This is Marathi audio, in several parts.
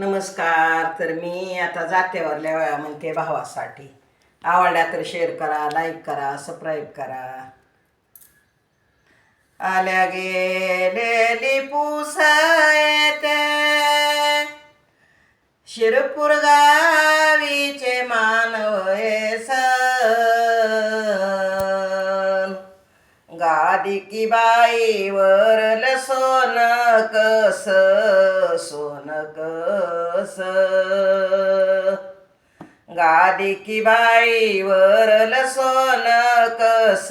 नमस्कार तर मी आता जातेवरल्या वेळा म्हणते भावासाठी. आवडल्या तर शेअर करा लाईक करा सबस्क्राईब करा. आल्या गेलेली पुसायते. शिरपूर गा गादी बाईवर वरल सोन कस सोन कस. गादी की वरल सोन कस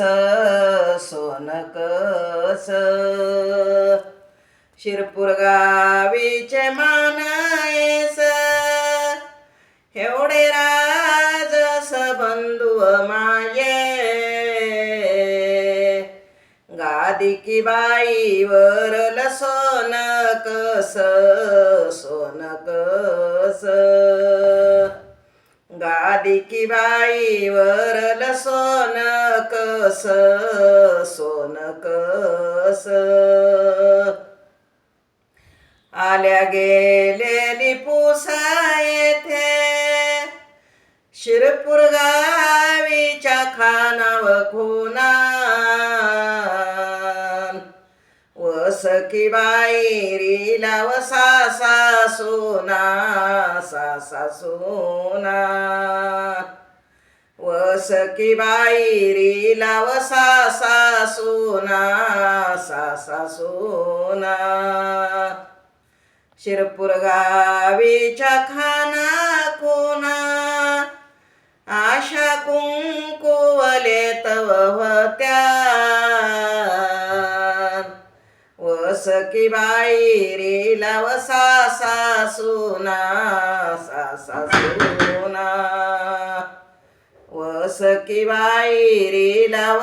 सोन कस. शिरपूर गावीचे मानायस एवढे राजस बंधू मा गादी बाईवर बाई वरल सोन कस सोन कस. गादी की बाई वरल कस सोन कस. आल्या गेलेली पुसा येथे शिरपूर गावीच्या खानाव खुना वसकी बाईरीला सा सोना सासा सोना. वसकी बाईरीला सा सोना सासा सोना. शिरपूर गावीच्या खाना कोना आशा कुंकुवले तव होत्या. वसकी बाई रीला वसा सुना सा सुना. वसकी बाई रीला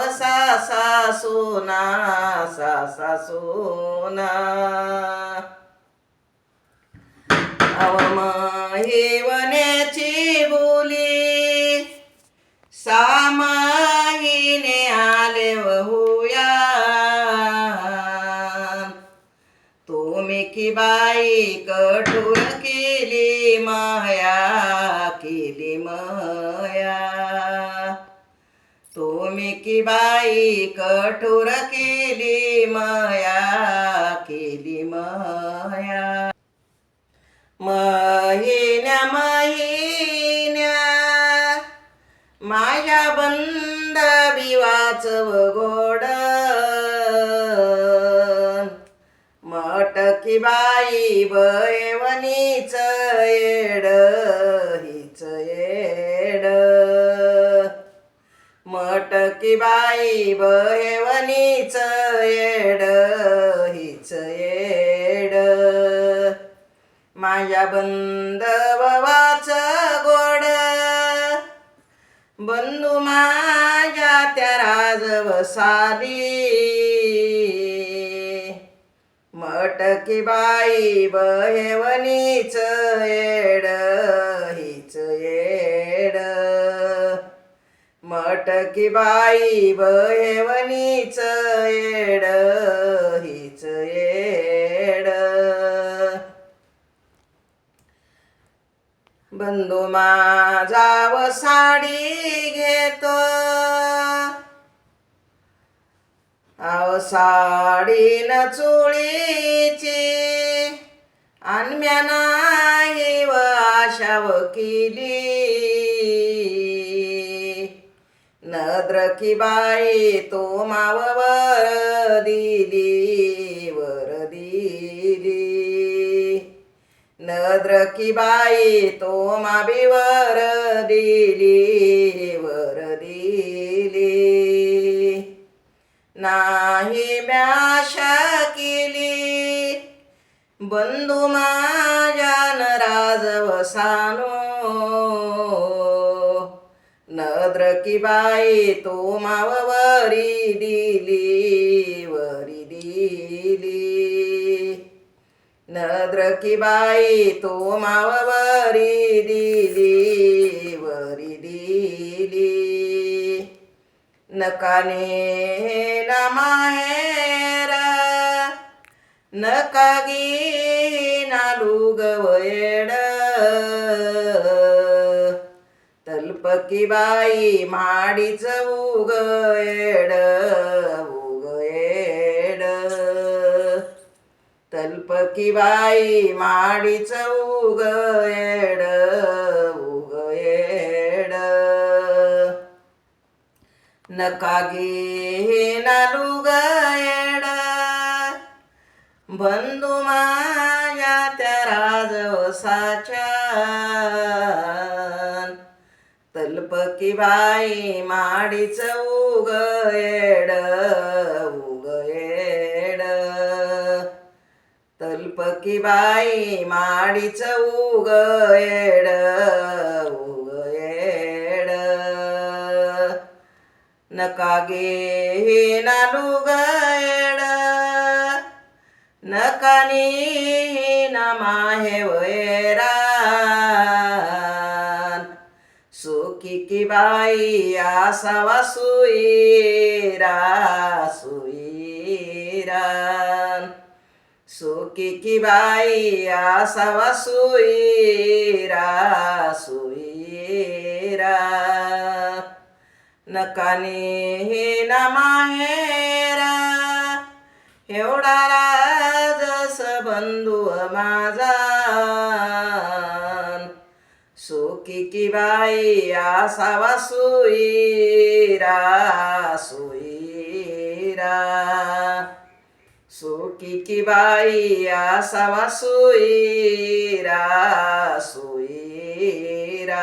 सा सुना सासा सुना. हेवण्याची बोली सामाईने आले वहू. तुम्ही की बाई कठोर केली माया केली माया. तुम्ही की बाई कठोर केली माया केली माया. महिन्या महिन्या माझ्या बंद बिवाच गोड. मटकी बाई बयवनीच येड हिच येड. मटकी बाई बहेवनीच येड हिच येड. माझ्या बंद बवाच गोड बंधू माझ्या त्या राजवसाली. मटकी बाई बहेवनीच येड हीच येड. मटकी बाई बहेवनीच येड हीच येड. बंधू माझाव साडी घेतो. साडी न चोळीची. अनम्या नाही व आशा नद्र की बाई तो माव वर दिली वर दिली. नद्र की बाई तो माबीवर दिली वर दिली. ना आशा केली. बंधू माझ्यान राजवसानो नद्र की बाई तो मावरी दिली वरी दिली. नद्र की बाई तो मावरी दिली वरी दिली. नकाने ना नकागी नालुग गवयड तलपकी बाई माडीच उगयड उगयड तलपकी बाई माडीच उगयड उगयड नकागी नालू गयड बंधू माझ्या त्या राजवसाच्या. तलपकी बाई माडीच उग येड उग येड. तलपकी बाई माडीच उग येड उग येड. नका गे नालू येड. नकानी नमाहे वैरान. सुखी की बाई आसावा सुईरा सुईरान. सुखी की बाई आसावा सुईरा सुईरा नकानी नमाहेरा एवढा बंधू माझा सुखी की बाई आसावा सुईरा सुईरा सुखी की बाई आसावा सुईरा सुईरा